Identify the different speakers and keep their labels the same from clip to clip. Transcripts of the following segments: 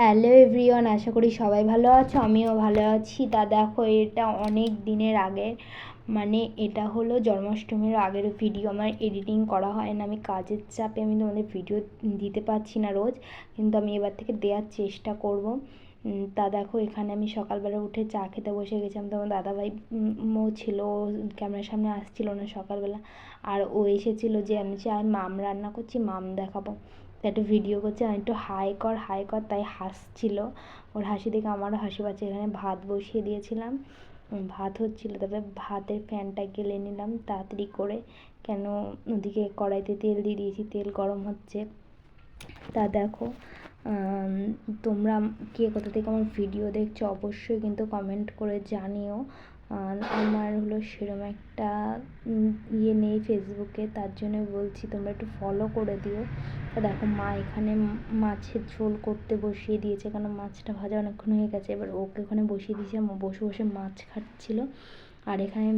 Speaker 1: Hello everyone আশা করি সবাই ভালো আছো, আমিও ভালো আছি। তা দেখো, এটা অনেক দিনের আগের মানে এটা হলো জন্মাষ্টমীর আগের ভিডিও আমার এডিটিং করা হয় না, আমি কাজের চাপে আমি তোমাদের ভিডিও দিতে পারছি না রোজ, কিন্তু আমি এবার থেকে দেওয়ার চেষ্টা করব। তা দেখো, এখানে আমি সকালবেলা উঠে চা খেতে বসে গেছিলাম। তো আমার দাদাভাই মো ছিল ক্যামেরার সামনে আসছিল না সকালবেলা। আর ও এসেছিল যে আমি চাই মাম রান্না করছি, মাম দেখাবো। একটু ভিডিও করছে, আমি একটু হাই কর হাই কর, তাই হাসছিল। ওর হাসি দেখে আমারও হাসি পাচ্ছে। এখানে ভাত বসিয়ে দিয়েছিলাম। ভাত হচ্ছিল তবে ভাতের ফ্যানটা গেলে নিলাম তাড়াতাড়ি করে। কেন ওদিকে কড়াইতে তেল দিয়ে দিয়েছি, তেল গরম হচ্ছে। তা দেখো তোমরা কে কোথা থেকে আমার ভিডিও দেখছ অবশ্যই কিন্তু কমেন্ট করে জানিও। আমার হলো সেরম একটা ইয়ে নেই ফেসবুকে, তার জন্য বলছি তোমরা একটু ফলো করে দিও। দেখো মা এখানে মাছের ঝোল করতে বসিয়ে দিয়েছে কারণ মাছটা ভাজা অনেকক্ষণ হয়ে গেছে। এবার ওকে ওখানে বসিয়ে দিয়েছিলাম বসে বসে মাছ খাচ্ছিলো। আর এখানে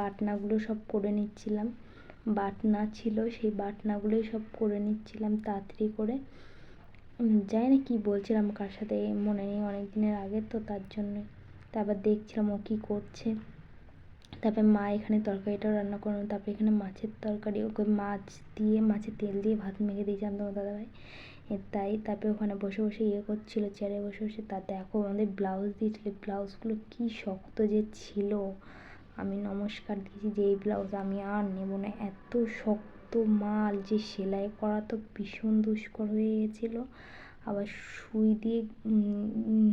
Speaker 1: বাটনাগুলো সব করে নিচ্ছিলাম। বাটনা ছিল, সেই বাটনাগুলোই সব করে নিচ্ছিলাম তাড়াতাড়ি করে। জানি না কী বলছিলাম কার সাথে, মনে নেই অনেক দিনের আগে, তো তার জন্যই। তারপর দেখছিলাম ও কী করছে। তারপরে মা এখানে তরকারিটাও রান্না করল তারপরে এখানে মাছের তরকারি, ওকে মাছ দিয়ে, মাছের তেল দিয়ে ভাত মেখে দিয়েছিলাম তোমার দাদাভাই। তাই তারপরে ওখানে বসে বসে ইয়ে করছিল চেয়ারে বসে বসে। তা দেখো আমাদের ব্লাউজ দিয়েছিল। ব্লাউজগুলো কী শক্ত যে ছিল। আমি নমস্কার দিয়েছি যে এই ব্লাউজ আমি আর নেব না। এত শক্ত মাল যে সেলাই করা তো ভীষণ দুষ্কর হয়ে গেছিল। আবার সুই দিয়ে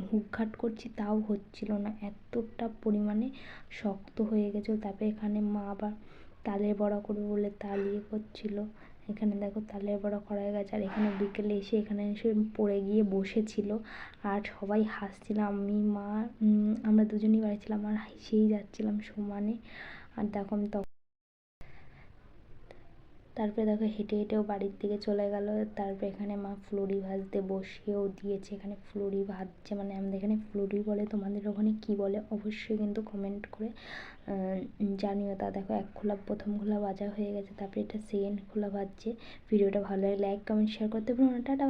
Speaker 1: হুকঘাট করছি, তাও হচ্ছিল না। এতটা পরিমাণে শক্ত হয়ে গেছিল তারপরে এখানে মা আবার তালের বড়া করবে বলে তাল ইয়ে করছিল। এখানে দেখো তালের বড়া করা হয়ে গেছে। আর এখানে বিকেলে এসে এখানে এসে পড়ে গিয়ে বসেছিল। আর সবাই হাসছিল। আমি, মা আমরা দুজনেই বাড়ি ছিলাম। আর হেসেই যাচ্ছিলাম সমানে। আর দেখো আমি তখন তারপরে দেখো হেঁটে হেঁটেও বাড়ির দিকে চলে গেল। তারপরে এখানে মা ফ্লোরি ভাজতে বসিয়েও দিয়েছে। এখানে ফ্লোরি ভাজছে মানে আমাদের এখানে ফ্লোরি বলে তোমাদের ওখানে কি বলে অবশ্যই কিন্তু কমেন্ট করে জানিও। তা দেখো এক খোলা, প্রথম খোলা ভাজা হয়ে গেছে। তারপরে এটা সেকেন্ড খোলা ভাজছে। ভিডিওটা ভালো লাগে লাইক কমেন্ট শেয়ার করতে পারো টাটা